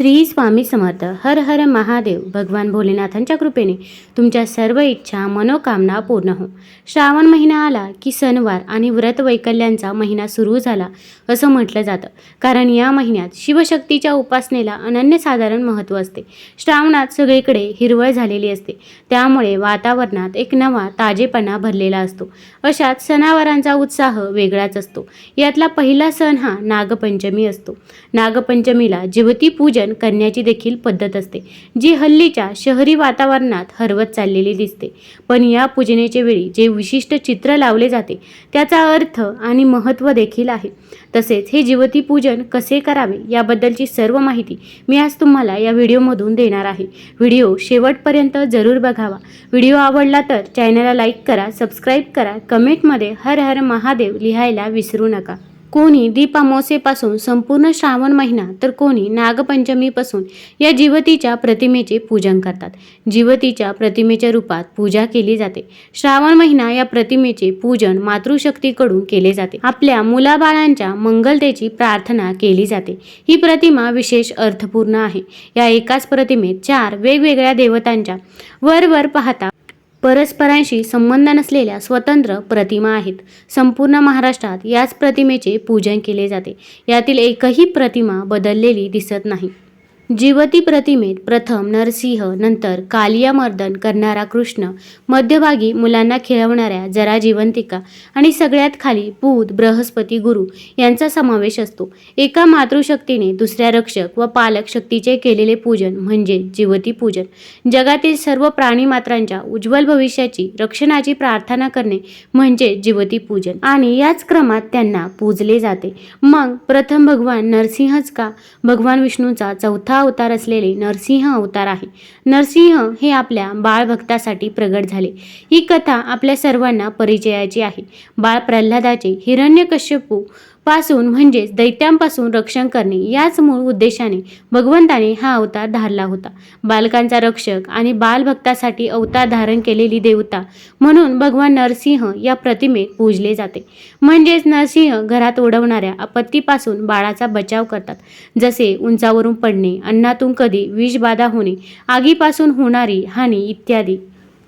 श्री स्वामी समर्थ. हर हर महादेव. भगवान भोलेनाथांच्या कृपेने तुमच्या सर्व इच्छा मनोकामना पूर्ण हो. श्रावण महिना आला की सणवार आणि व्रत वैकल्यांचा महिना सुरू झाला असं म्हटलं जातं. कारण या महिन्यात शिवशक्तीच्या उपासनेला अनन्यसाधारण महत्त्व असते. श्रावणात सगळीकडे हिरवळ झालेली असते. त्यामुळे वातावरणात एक नवा ताजेपणा भरलेला असतो. अशात सणावारांचा उत्साह वेगळाच असतो. यातला पहिला सण हा नागपंचमी असतो. नागपंचमीला जीवती पूजन करण्याची देखील पद्धत असते जी हल्लीच्या शहरी वातावरणात हरवत चाललेली दिसते. पण या पूजनेच्या वेळी जे विशिष्ट चित्र लावले जाते त्याचा अर्थ आणि महत्त्व देखील आहे. तसेच हे जीवती पूजन कसे करावे याबद्दलची सर्व माहिती मी आज तुम्हाला या व्हिडिओमधून देणार आहे. व्हिडिओ शेवटपर्यंत जरूर बघावा. व्हिडिओ आवडला तर चॅनलला लाईक करा सबस्क्राईब करा कमेंटमध्ये हर हर महादेव लिहायला विसरू नका. कोणी दीपामोसेपासून संपूर्ण श्रावण महिना तर कोणी नागपंचमीपासून या जिवतीच्या प्रतिमेचे पूजन करतात. जिवतीच्या प्रतिमेच्या रूपात पूजा केली जाते. श्रावण महिना या प्रतिमेचे पूजन मातृशक्तीकडून केले जाते. आपल्या मुलाबाळांच्या मंगलतेची प्रार्थना केली जाते. ही प्रतिमा विशेष अर्थपूर्ण आहे. या एकाच प्रतिमेत चार वेगवेगळ्या देवतांच्या वरवर पाहता परस्परांशी संबंध नसलेल्या स्वतंत्र प्रतिमा आहेत. संपूर्ण महाराष्ट्रात याच प्रतिमेचे पूजन केले जाते. यातील एकही प्रतिमा बदललेली दिसत नाही. जिवती प्रतिमेत प्रथम नरसिंह नंतर कालियामर्दन करणारा कृष्ण मध्यभागी मुलांना खेळवणाऱ्या जरा जिवंतिका आणि सगळ्यात खाली बुध बृहस्पती गुरु यांचा समावेश असतो. एका मातृशक्तीने दुसऱ्या रक्षक व पालक शक्तीचे केलेले पूजन म्हणजे जिवती पूजन. जगातील सर्व प्राणीमात्रांच्या उज्ज्वल भविष्याची रक्षणाची प्रार्थना करणे म्हणजे जिवती पूजन. आणि याच क्रमात त्यांना पूजले जाते. मग प्रथम भगवान नरसिंहच का? भगवान विष्णूचा चौथा अवतार असलेले नरसिंह अवतार आहे. नरसिंह हे आपल्या बाळभक्तासाठी प्रगट झाले. ही कथा आपल्या सर्वांना परिचयाची आहे. बाळ प्रल्हादाचे हिरण्यकश्यपू पासून म्हणजेच दैत्यांपासून रक्षण करणे याच मूळ उद्देशाने भगवंताने हा अवतार धारला होता. बालकांचा रक्षक आणि बालभक्तासाठी अवतार धारण केलेली देवता म्हणून भगवान नरसिंह या प्रतिमेत पूजले जाते. म्हणजेच नरसिंह घरात उडवणाऱ्या आपत्तीपासून बाळाचा बचाव करतात. जसे उंचावरून पडणे अन्नातून कधी विषबाधा होणे आगीपासून होणारी हानी इत्यादी.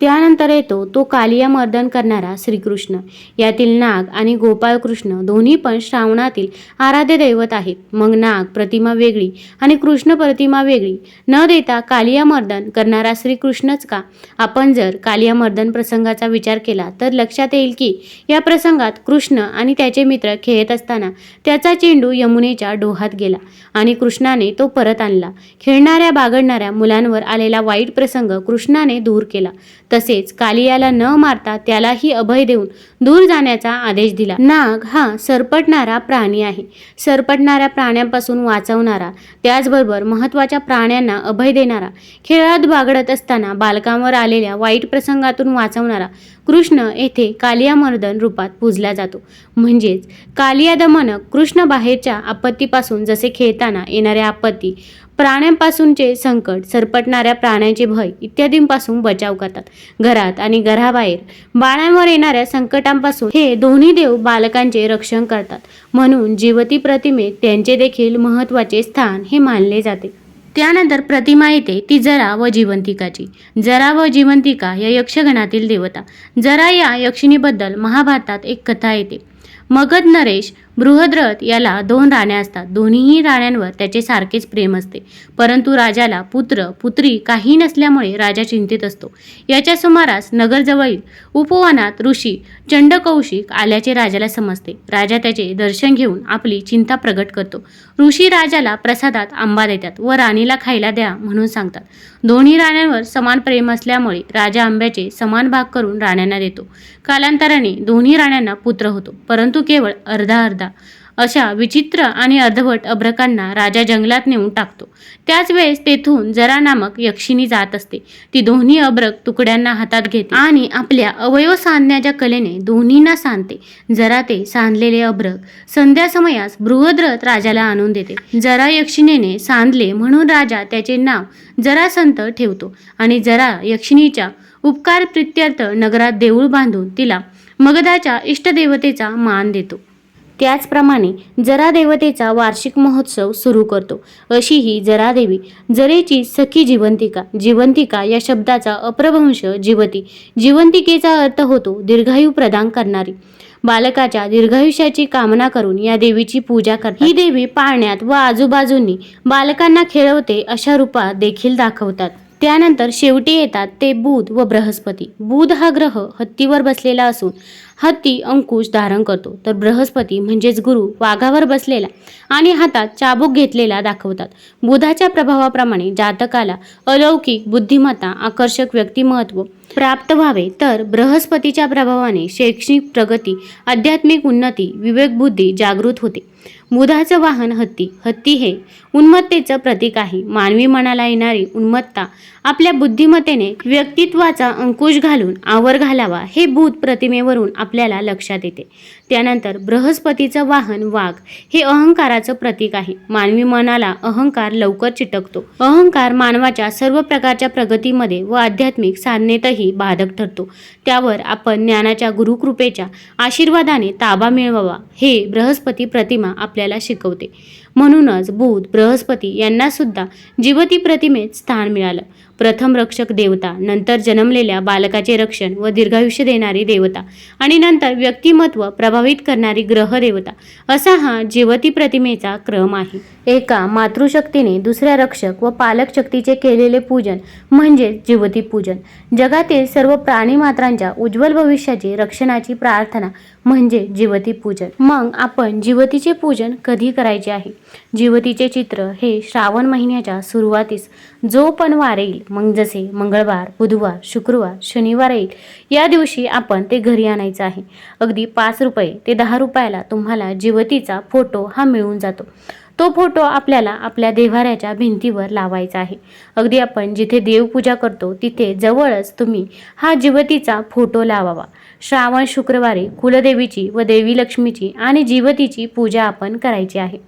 त्यानंतर येतो तो कालिया मर्दन करणारा श्रीकृष्ण. यातील नाग आणि गोपाळकृष्ण दोन्ही पण श्रावणातील आराध्य दैवत आहेत. मग नाग प्रतिमा वेगळी आणि कृष्ण प्रतिमा वेगळी. न देता कालिया मर्दन करणारा श्रीकृष्णच का? आपण जर कालिया मर्दन प्रसंगाचा विचार केला तर लक्षात येईल की या प्रसंगात कृष्ण आणि त्याचे मित्र खेळत असताना त्याचा चेंडू यमुनेच्या डोहात गेला आणि कृष्णाने तो परत आणला. खेळणाऱ्या बागडणाऱ्या मुलांवर आलेला वाईट प्रसंग कृष्णाने दूर केला. तसेच कालियाला न मारता त्यालाही अभय देऊन दूर जाण्याचा आदेश दिला. नाग हा सरपटणारा प्राणी आहे. सरपटणाऱ्या प्राण्यांपासून वाचवणारा त्याचबरोबर महत्त्वाच्या प्राण्यांना अभय देणारा खेळात बागडत असताना बालकांवर आलेल्या वाईट प्रसंगातून वाचवणारा कृष्ण येथे कालियामर्दन रूपात पूजला जातो. म्हणजेच कालिया दमनक कृष्ण बाहेरच्या आपत्तीपासून जसे खेळताना येणाऱ्या आपत्ती प्राण्यांपासूनचे संकट सरपटणाऱ्या प्राण्यांचे भय इत्यादींपासून बचाव करतात. घरात आणि घराबाहेर बाळांवर येणाऱ्या संकटांपासून हे दोन्ही देव बालकांचे रक्षण करतात. म्हणून जीवती प्रतिमेत त्यांचे देखील महत्त्वाचे स्थान हे मानले जाते. त्यानंतर प्रतिमा येते ती जरा व जिवंतिकाची. जरा व जिवंतिका या यक्षगणातील देवता. जरा या यक्षिणीबद्दल महाभारतात एक कथा येते. मगध नरेश बृहद्रथ याला दोन राण्या असतात. दोन्हीही राण्यांवर त्याचे सारखेच प्रेम असते. परंतु राजाला पुत्र पुत्री काही नसल्यामुळे राजा चिंतित असतो. याच्या सुमारास नगरजवळील उपवनात ऋषी चंडकौशिक आल्याचे राजाला समजते. राजा त्याचे दर्शन घेऊन आपली चिंता प्रगट करतो. ऋषी राजाला प्रसादात आंबा देतात व राणीला खायला द्या म्हणून सांगतात. दोन्ही राण्यांवर समान प्रेम असल्यामुळे राजा आंब्याचे समान भाग करून राण्यांना देतो. कालांतराने दोन्ही राण्यांना पुत्र होतो. परंतु केवळ अर्धा अर्धा. अशा विचित्र आणि अर्धवट अभ्रकांना राजा जंगलात नेऊन टाकतो. त्याच वेळेस तेथून जरा नामक यक्षिणी जात असते. ती दोन्ही अभ्रक तुकड्यांना हातात घेते आणि आपल्या अवयव सांधण्याच्या कलेने दोन्हींना सांधते. जरा ते सांधलेले अभ्रक संध्या समयास बृहद्रथ राजाला आणून देते. जरा यक्षिणीने सांधले म्हणून राजा त्याचे नाव जरा संत ठेवतो आणि जरा यक्षिणीच्या उपकार प्रित्यर्थ नगरात देऊळ बांधून तिला मगधाच्या इष्टदेवतेचा मान देतो. त्याचप्रमाणे जरा देवतेचा वार्षिक महोत्सव सुरू करतो. अशी ही जरादेवी जरेची सखी जिवंतिका जिवंतिका या शब्दाचा अप्रभंश जिवती. जिवंतिकेचा अर्थ होतो दीर्घायू प्रदान करणारी. बालकाच्या दीर्घायुष्याची कामना करून या देवीची पूजा करतात. ही देवी पाळण्यात व आजूबाजूंनी बालकांना खेळवते अशा रूपात देखील दाखवतात. त्यानंतर शेवटी येतात ते बुध व बृहस्पती. बुध हा ग्रह हत्तीवर बसलेला असून हत्ती अंकुश धारण करतो. तर बृहस्पती म्हणजेच गुरु वाघावर बसलेला आणि हातात चाबूक घेतलेला दाखवतात. बुधाच्या प्रभावाप्रमाणे जातकाला अलौकिक बुद्धिमत्ता आकर्षक व्यक्तिमत्व प्राप्त व्हावे. तर बृहस्पतीच्या प्रभावाने शैक्षणिक प्रगती आध्यात्मिक उन्नती विवेकबुद्धी जागृत होते. बुधाचं वाहन हत्ती. हत्ती हे उन्मत्तेचं प्रतीक आहे. मानवी मनाला येणारी उन्मत्ता आपल्या बुद्धिमत्तेने व्यक्तित्वाचा अंकुश घालून आवर घालावा हे भूत प्रतिमेवरून आपल्याला लक्षात येते. त्यानंतर बृहस्पतीचं वाहन वाघ हे अहंकाराचं प्रतीक आहे. मानवी मनाला अहंकार लवकर चिटकतो. अहंकार मानवाच्या सर्व प्रकारच्या प्रगतीमध्ये व आध्यात्मिक साधनेतही बाधक ठरतो. त्यावर आपण ज्ञानाच्या गुरुकृपेच्या आशीर्वादाने ताबा मिळवावा हे बृहस्पती प्रतिमा आपल्याला शिकवते. म्हणूनच बुध बृहस्पती यांना सुद्धा जीवती प्रतिमेत स्थान मिळालं. प्रथम रक्षक देवता नंतर जन्मलेल्या बालकाचे रक्षण व दीर्घायुष्य देणारी देवता आणि नंतर व्यक्तिमत्व प्रभावित करणारी ग्रह देवता असा हा जीवती प्रतिमेचा क्रम आहे. एका मातृशक्तीने दुसऱ्या रक्षक व पालक शक्तीचे केलेले पूजन म्हणजे जीवती पूजन. जगातील सर्व प्राणीमात्रांच्या उज्ज्वल भविष्याची रक्षणाची प्रार्थना म्हणजे जीवती पूजन. मग आपण जीवतीचे पूजन कधी करायचे आहे? जीवतीचे चित्र हे श्रावण महिन्याच्या सुरुवातीस जो पण वार येईल मग जसे मंगळवार बुधवार शुक्रवार शनिवार येईल या दिवशी आपण ते घरी आणायचं आहे. अगदी पाच रुपये ते दहा रुपयाला तुम्हाला जीवतीचा फोटो हा मिळून जातो. तो फोटो आपल्याला आपल्या देव्हाऱ्याच्या भिंतीवर लावायचा आहे. अगदी आपण जिथे देवपूजा करतो तिथे जवळच तुम्ही हा जीवतीचा फोटो लावावा. श्रावण शुक्रवारी कुलदेवीची व देवी लक्ष्मीची आणि जीवतीची पूजा आपण करायची आहे.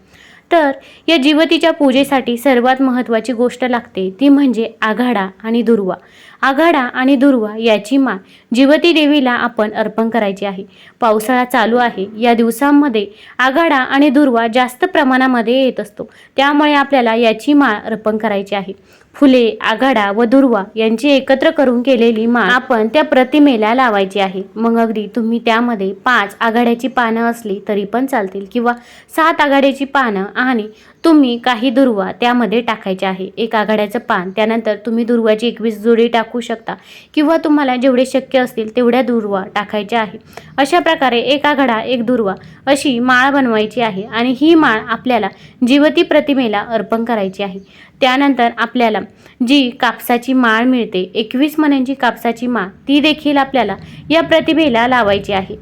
तर या जीवतीच्या पूजेसाठी सर्वात महत्त्वाची गोष्ट लागते ती म्हणजे आघाडा आणि दुर्वा. आघाडा आणि दुर्वा याची माळ जीवती देवीला आपण अर्पण करायची आहे. पावसाळा चालू आहे. या दिवसांमध्ये आघाडा आणि दुर्वा जास्त प्रमाणामध्ये येत असतो. त्यामुळे आपल्याला याची माळ अर्पण करायची आहे. फुले आघाडा व दुर्वा यांची एकत्र करून केलेली माळ आपण त्या प्रतिमेला लावायची आहे. मग अगदी तुम्ही त्यामध्ये पाच आघाड्याची पानं असली तरी पण चालतील किंवा सात आघाड्याची पानं आणि तुम्ही काही दुर्वा त्यामध्ये टाकायचे आहे. एक आघाड्याचं पान त्यानंतर तुम्ही दुर्वाची एकवीस जोडी टाकू शकता किंवा तुम्हाला जेवढे शक्य असतील तेवढ्या दुर्वा टाकायच्या आहे. अशा प्रकारे एक आघाडा एक दुर्वा अशी माळ बनवायची आहे आणि ही माळ आपल्याला जीवती प्रतिमेला अर्पण करायची आहे. त्यानंतर आपल्याला जी कापसाची माळ मिळते एकवीस मण्यांची कापसाची माळ ती देखील आपल्याला या प्रतिमेला लावायची आहे.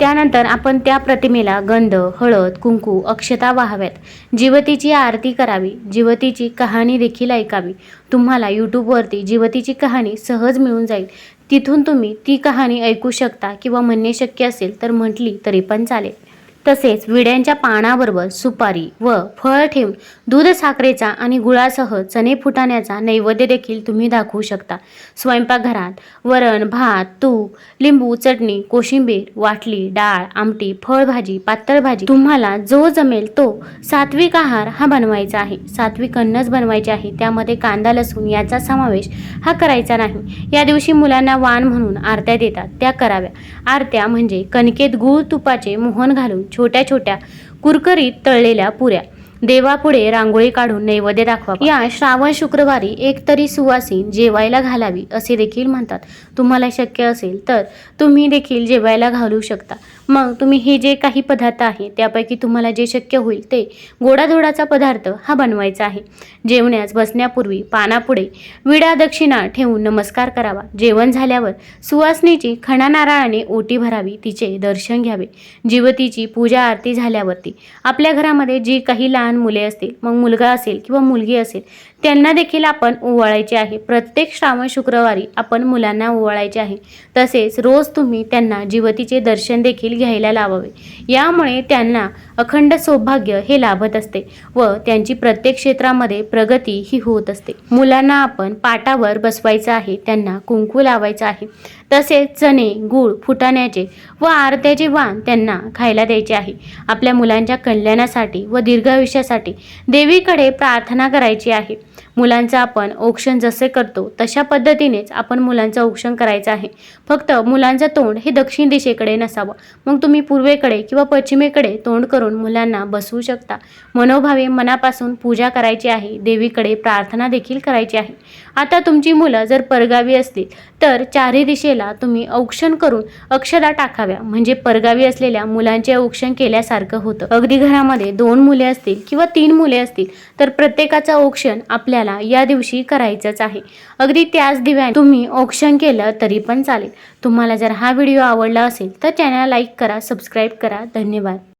त्यानंतर आपण त्या प्रतिमेला गंध हळद कुंकू अक्षता वाहाव्यात. जीवतीची आरती करावी जीवतीची कहाणी देखील ऐकावी. तुम्हाला यूट्यूबवरती जीवतीची कहाणी सहज मिळून जाईल. तिथून तुम्ही ती कहाणी ऐकू शकता किंवा म्हणणे शक्य असेल तर म्हटली तरी पण चालेल. तसेच विड्यांच्या पानाबरोबर सुपारी व फळ ठेवून दूध साखरेचा आणि गुळासह चणे फुटाण्याचा नैवेद्य देखील तुम्ही दाखवू शकता. स्वयंपाकघरात वरण भात तूप लिंबू चटणी कोशिंबीर वाटली डाळ आमटी फळभाजी पातळ भाजी तुम्हाला जो जमेल तो सात्विक आहार हा बनवायचा आहे. सात्विक अन्नच बनवायचे आहे. त्यामध्ये कांदा लसूण याचा समावेश हा करायचा नाही. या दिवशी मुलांना वाण म्हणून आरत्या देतात. त्या कराव्या. आरत्या म्हणजे कणकेत गूळ तुपाचे मोहन घालून छोट्या छोट्या कुरकरीत तळलेल्या पुऱ्या. देवापुढे रांगोळी काढून नैवेद्य दाखवा. या श्रावण शुक्रवारी एक तरी सुवासीन जेवायला घालावी असे देखील म्हणतात. तुम्हाला शक्य असेल तर तुम्ही देखील जेवायला घालू शकता. मग तुम्ही हे जे काही पदार्थ आहे त्यापैकी तुम्हाला जे शक्य होईल ते गोडाधोडाचा पदार्थ हा बनवायचा आहे. जेवण्यास बसण्यापूर्वी पानापुढे विडा दक्षिणा ठेवून नमस्कार करावा. जेवण झाल्यावर सुवासनीची खणा नारळाने ओटी भरावी तिचे दर्शन घ्यावे. जीवतीची पूजा आरती झाल्यावरती आपल्या घरामध्ये जी काही लहान मुले असतील मग मुलगा असेल किंवा मुलगी असेल त्यांना देखील आपण ओवाळायचे आहे. प्रत्येक श्रावण शुक्रवारी आपण मुलांना ओवाळायचे आहे. तसेच रोज तुम्ही त्यांना जीवतीचे दर्शन देखील देखील घ्यायला लावावे. यामुळे त्यांना अखंड सौभाग्य हे लाभत असते व त्यांची प्रत्येक क्षेत्रामध्ये प्रगती ही होत असते. मुलांना आपण पाटावर बसवायचं आहे त्यांना कुंकू लावायचं आहे. तसेच चणे गूळ फुटाण्याचे व आरत्याचे वाण त्यांना खायला द्यायचे आहे. आपल्या मुलांच्या कल्याणासाठी व दीर्घायुष्यासाठी देवीकडे प्रार्थना करायची आहे. मुलांचं आपण औक्षण जसे करतो तशा पद्धतीनेच आपण मुलांचं औक्षण करायचं आहे. फक्त मुलांचं तोंड हे दक्षिण दिशेकडे नसावं. मग तुम्ही पूर्वेकडे किंवा पश्चिमेकडे तोंड करून मुलांना बसवू शकता. मनोभावे मनापासून पूजा करायची आहे. देवीकडे प्रार्थना देखील करायची आहे. आता तुमची मुलं जर परगावी असतील तर चारही दिशेला तुम्ही औक्षण करून अक्षदा टाकाव्या. म्हणजे परगावी असलेल्या मुलांचे औक्षण केल्यासारखं होतं. अगदी घरामध्ये दोन मुले असतील किंवा तीन मुले असतील तर प्रत्येकाचं औक्षण आपल्याला या दिवशी करायचंच आहे. अगदी त्याच दिव्याने तुम्ही औक्षण केलं तरी पण चालेल. तुम्हाला जर हा व्हिडिओ आवडला असेल तर चॅनल लाईक करा सबस्क्राईब करा. धन्यवाद.